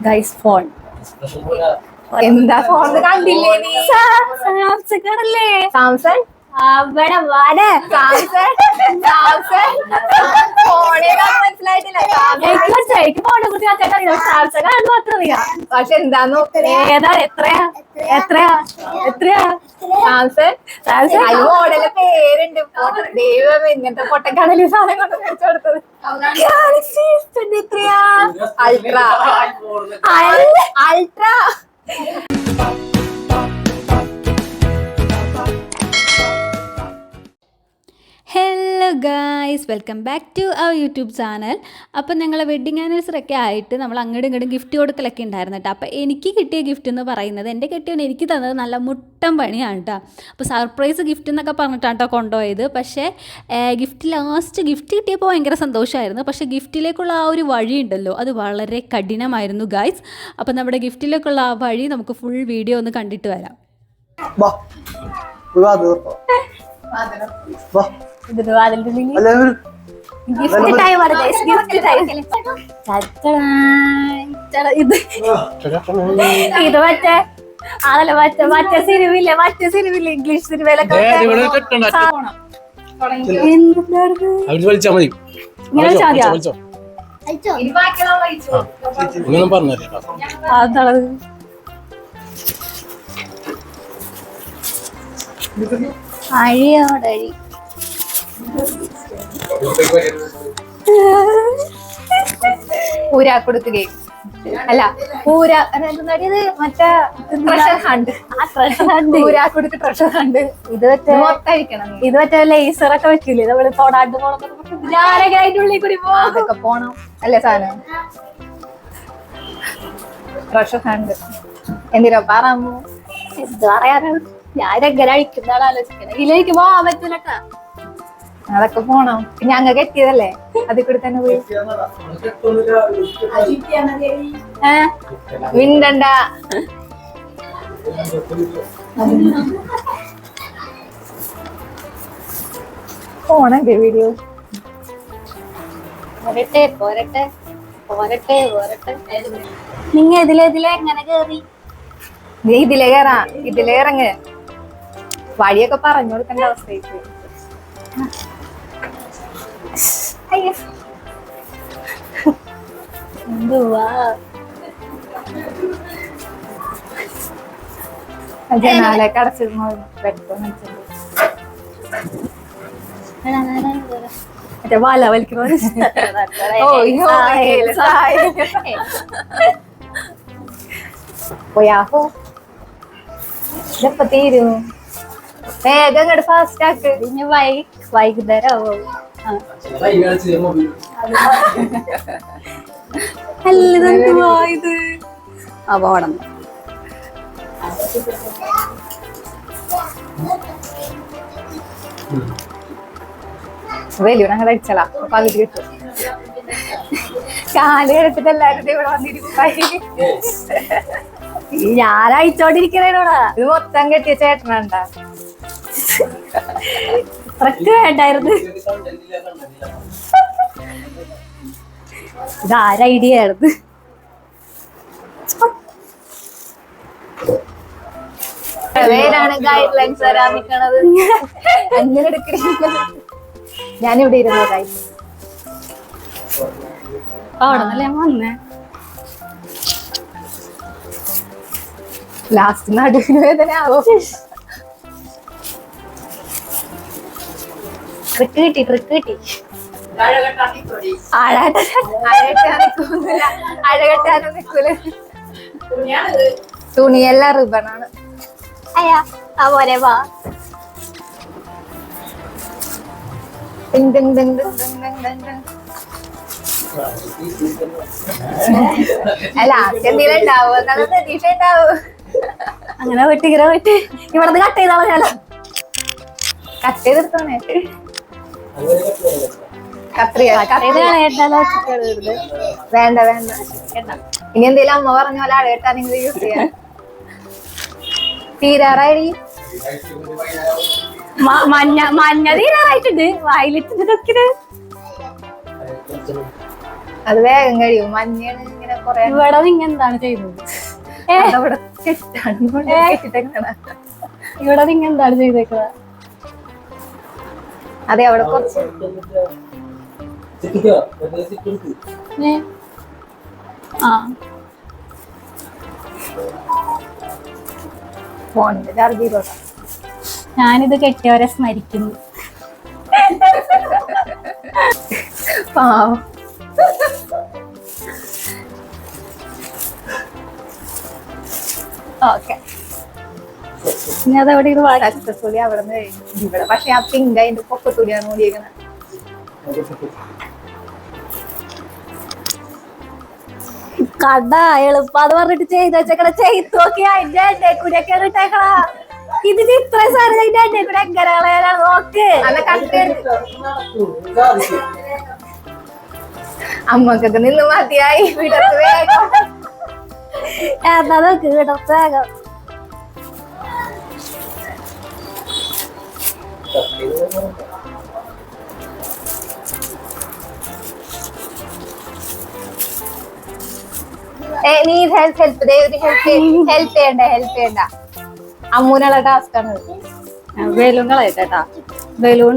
Guys phone എന്താ phone കണ്ടില്ലേ നീ? സാംസങ് അല്ലേ സാംസങ് അവിടെ വരെ പക്ഷെ പേരുണ്ട്. ദൈവം ഇങ്ങനത്തെ പൊട്ടക്കടലി സാധനം കൊണ്ട് മേടിച്ചു കൊടുത്തത്? ഗാലക്സി എത്രയാ Ultra. Ultra. Hello guys welcome back to our YouTube channel അപ്പോൾ ഞങ്ങളെ വെഡ്ഡിങ് ആനിവേഴ്സറി ഒക്കെ ആയിട്ട് നമ്മൾ അങ്ങോട്ടും ഇങ്ങോട്ടും ഗിഫ്റ്റ് കൊടുക്കലൊക്കെ ഉണ്ടായിരുന്നു കേട്ടോ. അപ്പോൾ എനിക്ക് കിട്ടിയ ഗിഫ്റ്റ് എന്ന് പറയുന്നത് എന്റെ കെട്ടിയവൻ എനിക്ക് തന്നത് നല്ല മുട്ടം പണിയാണ് കേട്ടോ. അപ്പോൾ സർപ്രൈസ് ഗിഫ്റ്റ് എന്നൊക്കെ പറഞ്ഞിട്ടാണ് കേട്ടോ കൊണ്ടുപോയത്. പക്ഷേ ഗിഫ്റ്റ് ലാസ്റ്റ് ഗിഫ്റ്റ് കിട്ടിയപ്പോൾ ഭയങ്കര സന്തോഷമായിരുന്നു പക്ഷേ ഗിഫ്റ്റിലേക്കുള്ള ആ ഒരു വഴി ഉണ്ടല്ലോ അത് വളരെ കഠിനമായിരുന്നു ഗായ്സ് അപ്പോൾ നമ്മുടെ ഗിഫ്റ്റിലേക്കുള്ള ആ വഴി നമുക്ക് ഫുൾ വീഡിയോ ഒന്ന് കണ്ടിട്ട് വരാം. എന്നിട്ട് വാതിലിന്റെ ഉള്ളിൽ ഗിഫ്റ്റ് ടൈം ആണ് ഗിഫ്റ്റ് ടൈം ഇത്. ഇത് മറ്റേ അതല്ല മറ്റേ മറ്റേ സിനിമയില്ലേ മറ്റേ സിനിമയില്ലേ ഇംഗ്ലീഷ് സിനിമയിലൊക്കെ അഴിയോടഴി പൂരാ കൊടുക്കുകയും അല്ല പൂര അതായത് മറ്റേ ട്രഷർ ഹണ്ട് ആ ട്രഷർ ഹണ്ട് പൂരാ കൊടുക്ക് ട്രഷർ ഹണ്ട് ഇത് മറ്റേ മൊത്തം ഇത് മറ്റേ ലേസർ ഒക്കെ വെക്കില്ലേ? നമ്മൾ തൊടാണ്ട് പോണം. ഞാനൊക്കെ അതിന്റെ ഉള്ളിൽ കൂടി അതൊക്കെ പോണം. അല്ലേ സാധനം? ട്രഷർ ഹണ്ട് എന്തിനാ? പറമ്പോ എന്ത് പറയാനാണ്? ഞാൻ എങ്ങനെ അഴിക്കുന്ന ആലോചിക്കണം. ഇതിലേക്ക് പോവാൻ പറ്റില്ലട്ടാ അതൊക്കെ പോണം. പിന്നെ അങ്ങ് എത്തിയതല്ലേ അതിൽ കൂടി തന്നെ പോയി. ഏ? മിണ്ടണ്ട പോണല്ലേ വീഡിയോ പോരട്ടെ പോരട്ടെ പോരട്ടെ പോരട്ടെ. നിങ്ങ ഇതിലെതിലെ എങ്ങനെ കേറി? നീ ഇതിലെ കയറാ ഇതിലേ ഇറങ്ങ്. വഴിയൊക്കെ പറഞ്ഞു കൊടുക്കേണ്ട അവസ്ഥയ്ക്ക് അയ്യോ എന്തുവാ ജനാലൊക്കെ അടച്ചിരുന്നു മറ്റേ വല വലിക്കുന്ന ഓ, അയ്യോ, ഏല സായ. പോയാഹോ ഇതെപ്പ തീരും? വേഗം ഇങ്ങോട്ട് ഫാസ്റ്റ് ആക്ക്. ഇനി വൈ വൈകുന്നേരം ആവും. ഇത്? പോണം വലിയ ഞങ്ങൾ അടിച്ചലാ പകുതി കിട്ടും. കാൽ എല്ലാരും ഇവിടെ വന്നിരിക്കും ഞാൻ ഇത് മൊത്തം കെട്ടിയ ചേട്ടനുണ്ട. ഇത്രക്ക് വേണ്ടായിരുന്നു. ഇത് ആര ഐഡിയ ആയിരുന്നു പേരാണ് ഗൈഡ് ലൈൻസ് അങ്ങനെ ഞാനിവിടെ ഇരുന്നു ഗൈഡ് അവിടെ നിന്നല്ലേ ഞാൻ വന്നേ? ലാസ്റ്റ് നടുവിന് വേദന ആവും ട്രിക്ക് കിട്ടി ട്രിക്ക് കിട്ടി. അഴകെട്ടാനും തുണിയെല്ലാം റിബണാണ്. അയ്യാ ആ പോരെ വാ. അല്ല എന്തെങ്കിലും ഉണ്ടാവും? പ്രതീക്ഷ ഉണ്ടാവും? അങ്ങനെ വെട്ടി ഇങ്ങനെ വെട്ടി. ഇവിടുന്ന് കട്ട് ചെയ്താളോ കട്ട് ചെയ്തെടുത്തോണേ. വേണ്ട വേണ്ട. ഇനി എന്തെങ്കിലും അമ്മ പറഞ്ഞ പോലെ അഴകെട്ടാണെങ്കിൽ യൂസ് ചെയ്യാം. തീരാറായി. മഞ്ഞ മഞ്ഞ തീരാറായിട്ടുണ്ട്. വായിലിട്ട് അത് വേഗം കഴിയും. മഞ്ഞാണ് ഇങ്ങനെ കൊറേ ഇവിടെ നിങ്ങ എന്താണ് ചെയ്തത്. ഇവിടെ നിങ്ങ എന്താണ് ചെയ്തേക്കുന്നത് അതെ അവിടെ കുറച്ച്? ആ. ഫോണിന്റെ ചാർജ് ചെയ്തോട്ടെ ഞാനിത് കെട്ടിയവരെ സ്മരിക്കുന്നു. പാവം. ഓക്കെ. ഇനി ഇത് വാടി അവിടെ നിന്ന് ഇവിടെ. പക്ഷെ ആ പിങ്ക് അതിന്റെ പൊക്കത്തൂടിയാണ് മൂടിയേക്കണത് കട എളുപ്പാന്ന് പറഞ്ഞിട്ട് ചെയ്ത് വെച്ചേക്കണ. ചെയ്ത് നോക്കി അതിന്റെ എന്റെ കൂടിയൊക്കെ ഇട്ടേക്കണ. ഇതിന് ഇത്ര സാധനം അതിന്റെ എന്റെ കൂടെ എങ്ങനെ കളയാനാണ്? നോക്ക്. അമ്മക്കൊക്കെ നിന്ന് മതിയായി. വിടത്ത് വേഗം. എന്നാ നോക്ക് ഇടത്തേകം ഏ, നീ ഹെൽപ്പ് ഹെൽപ്പ് ഹെൽപ്പ് ഹെൽപ്പ് ചെയ്യണ്ട ഹെൽപ്പ് ചെയ്യണ്ട. അമ്മൂനുള്ള ടാസ്ക് ആണ്. ബലൂൺ കളയട്ടെട്ടാ ബലൂൺ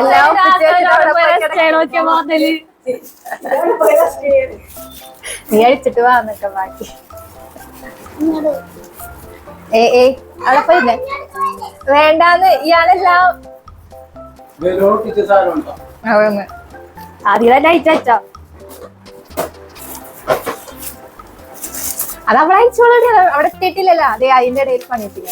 എല്ലാം. നീ അടിച്ചിട്ട് വാ എന്നിട്ട് ബാക്കി. ഏ ഏ അവിടെ പോയില്ലേ വേണ്ടാന്ന് ഇയാളെല്ലാം ആദ്യം തന്നെ അയച്ചോ അത് അവിടെ അയച്ചോളൂ അവിടെ എത്തിയിട്ടില്ലല്ലോ അതെ അതിന്റെ ഇടയിൽ പണിയിട്ടില്ല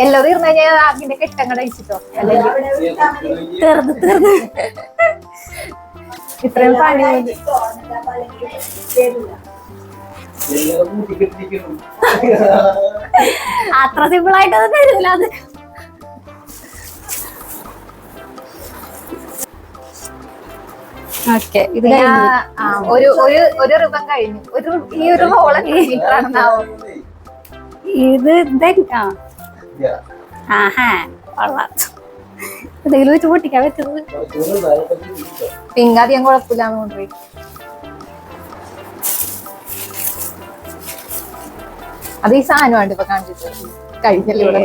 എല്ലാം തീർന്നു കഴിഞ്ഞാൽ അതിന്റെ കെട്ടങ്ങടെ അയച്ചിട്ടോ അല്ലെങ്കിൽ തീർന്ന് തീർന്ന് ഇത്രയും പണി അത്ര സിമ്പിൾ ആയിട്ടൊന്നും തരില്ല അത്. ഓക്കെ ഇത് ഒരു ഒരു ഒരു റിബൺ കഴിഞ്ഞു. ഒരു ഈ ഒരു ഹോള കഴിഞ്ഞിട്ടാണെന്നാവും ഇത് ഇതെ- ആ. ആഹാ കൊള്ളാം. എന്തെങ്കിലും വെച്ച് പൊട്ടിക്കാൻ പറ്റുന്നത്? പിങ്ക് അധികം കുഴപ്പമില്ലാന്ന് കൊണ്ടുപോയി. അത് ഈ സാധനമാണ് ഇപ്പൊ കാണിച്ചിട്ട് കഴിഞ്ഞല്ലേ?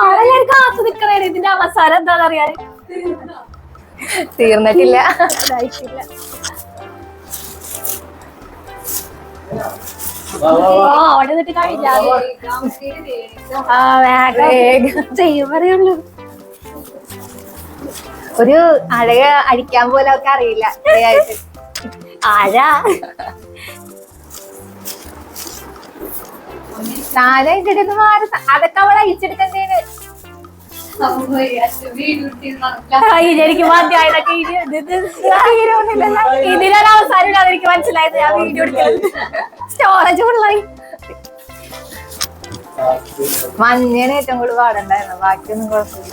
ആളെല്ലാരും കാത്തു നിക്കണേ? ഇതിന്റെ അവസാനം എന്താണെന്ന് അറിയാൻ തീർന്നിട്ടില്ല അവിടെ നിന്നിട്ട് കഴിയില്ല ആ വേഗം ചെയ്യും പറയുള്ളൂ. ഒരു അഴക അടിക്കാൻ പോലെ ഒക്കെ അറിയില്ല അഴ ഇതിന്റെ അടുത്ത് മാറി അതൊക്കെ അവൾ അഴിച്ചെടുക്കണ്ടേന് എനിക്ക് മതിയായതൊക്കെ ഇനി ഇത് ഇത് തീരുന്നില്ലല്ലോ. ഇതിനൊരു അവസാനം എനിക്ക് മനസ്സിലായത് ഞാൻ വീഡിയോ എടുക്കുന്നത് സ്റ്റോറേജ് ഫുള്ളായി മഞ്ഞേനെ ഏറ്റവും കൂടുതൽ പാടുണ്ടായിരുന്നു. ബാക്കിയൊന്നും കുഴപ്പമില്ല.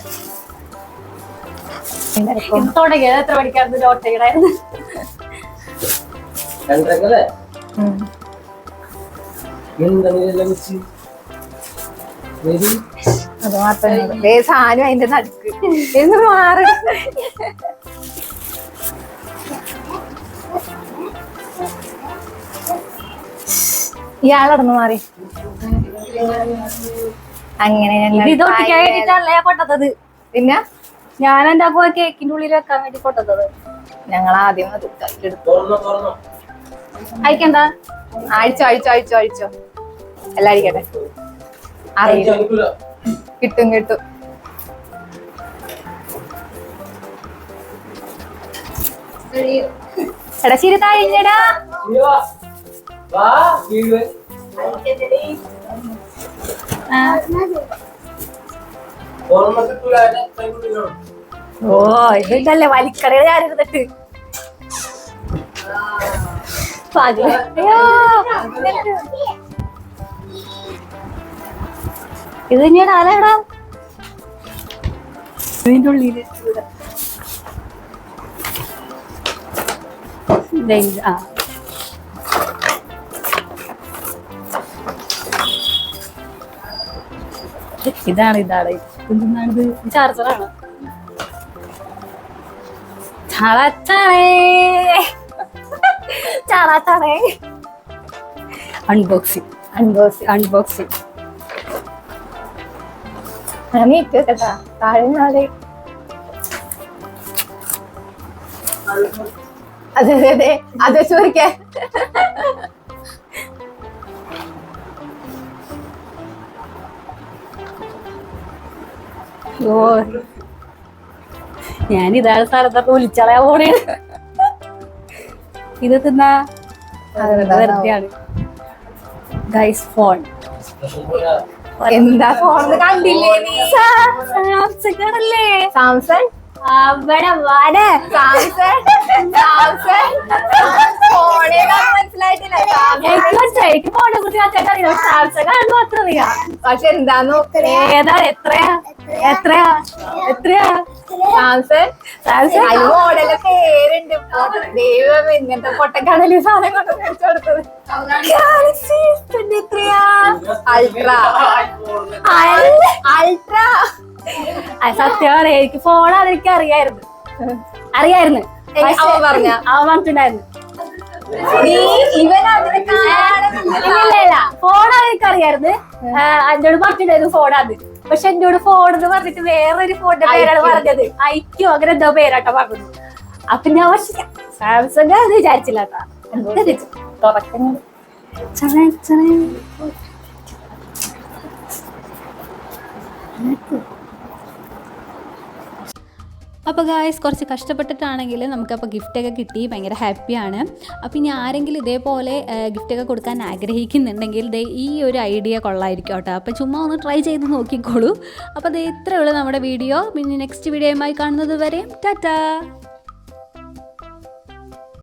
തുടങ്ങിയത് എത്ര പഠിക്കാറുണ്ട് നോട്ട് ചെയ്യണായിരുന്നു അത് മാത്രം വേ സാധനം അതിന്റെ നടുക്ക്. എന്ന് മാറി. ഇയാളടന്ന് മാറി. അങ്ങനെ പൊട്ടത്തത്? പിന്നെ? ഞാൻ എന്റെ അപ്പൊ കേക്കിന്റെ ഉള്ളിൽ വെക്കാൻ വേണ്ടി പൊട്ടത്തത്? ഞങ്ങൾ ആദ്യം അത് കയ്യിലെടുത്തു. അയക്കെന്താ? അഴിച്ചോ അഴിച്ചോ അഴിച്ചോ അഴിച്ചോ. എല്ലാം അഴിക്കട്ടെ അറിയില്ല. കിട്ടും കിട്ടും. എടാ ഓ ഇതല്ലേ വലിക്കടയിൽ ഞാനിരുന്നിട്ട് പകൽ. ഇത് തന്നെയാണ് ആരാടാ? ഇതിന്റെ ഉള്ളിൽ ഇവിടെ. ഇത്, ആ. ഇതാണ് ഇതാണ്. എന്താണ് ചാർജറാണ്. അൺബോക്സിങ് അൺബോക്സ് അൺബോക്സിങ് ഞാൻ നീറ്റ് വെക്കട്ടാ താഴെ നാളെ അതെ അതെ അതെ അത് വെച്ച് പറിക്കാൻ ഓ ഞാൻ ഇതാണ് സ്ഥലത്തൊക്കെ വിളിച്ചളയാ പോണേ. ഇത് തിന്നാ? വെറുതെയാണ്. ഗൈസ് ഫോൺ എന്താ ഫോൺ കണ്ടില്ലേ? നീ സാംസൺ? ആണല്ലേ സാംസങ് അവിടെ വരെ സാംസങ് സാംസങ് ഫോണേ മനസ്സിലായിട്ടില്ല. സാംസങ് എനിക്ക് മനസ്സിലായി. എനിക്ക് ഫോണിനെ കുറിച്ച് കറക്റ്റ് അറിയാം? സാംസങ് ആണെന്ന് മാത്രം അറിയാം. പക്ഷെ എന്താന്ന് നോക്കണേ? ഏതാ എത്രയാ? എത്രയാ? എത്രയാ? മോഡൽ പേരുണ്ട്. ദൈവം ഇങ്ങനത്തെ പൊട്ടക്കടലി സാധനം കൊണ്ട് മേടിച്ചു കൊടുത്തത്? ഗാലക്സി എത്രയാ? അൾട്രാ സത്യം പറയാ എനിക്ക് ഫോൺ അതെനിക്ക് അറിയായിരുന്നു. അറിയായിരുന്നു അവ പറഞ്ഞിട്ടുണ്ടായിരുന്നു. നീ ഇവൻ അതിനെ കാണുന്നില്ല ഇല്ല ഇല്ല ഫോണാണ് എനിക്ക് അറിയായിരുന്നു എന്നോട് പറഞ്ഞിട്ടുണ്ടായിരുന്നു ഫോണാന്ന് പക്ഷെ എന്നോട് ഫോൺ എന്ന് പറഞ്ഞിട്ട് വേറൊരു ഫോണിന്റെ പേരാണ് പറഞ്ഞത്. ഐക്യോ അങ്ങനെ എന്തോ പേരാട്ടോ പറഞ്ഞു അപ്പൊ ഞാൻ പക്ഷെ സാംസങ് അത് വിചാരിച്ചില്ല തുറക്കുന്നത്. അപ്പോൾ ഗായ്സ് കുറച്ച് കഷ്ടപ്പെട്ടിട്ടാണെങ്കിൽ നമുക്കപ്പോൾ ഗിഫ്റ്റൊക്കെ കിട്ടി ഭയങ്കര ഹാപ്പിയാണ് അപ്പോൾ ഇനി ആരെങ്കിലും ഇതേപോലെ ഗിഫ്റ്റൊക്കെ കൊടുക്കാൻ ആഗ്രഹിക്കുന്നുണ്ടെങ്കിൽ ദേ ഈ ഒരു ഐഡിയ കൊള്ളായിരിക്കും കേട്ടോ. അപ്പോൾ ചുമ്മാ ഒന്ന് ട്രൈ ചെയ്ത് നോക്കിക്കോളൂ. അപ്പോൾ ദേ ഇത്രയേ ഉള്ളൂ നമ്മുടെ വീഡിയോ പിന്നെ നെക്സ്റ്റ് വീഡിയോയുമായി കാണുന്നത് വരെ ടാറ്റാ!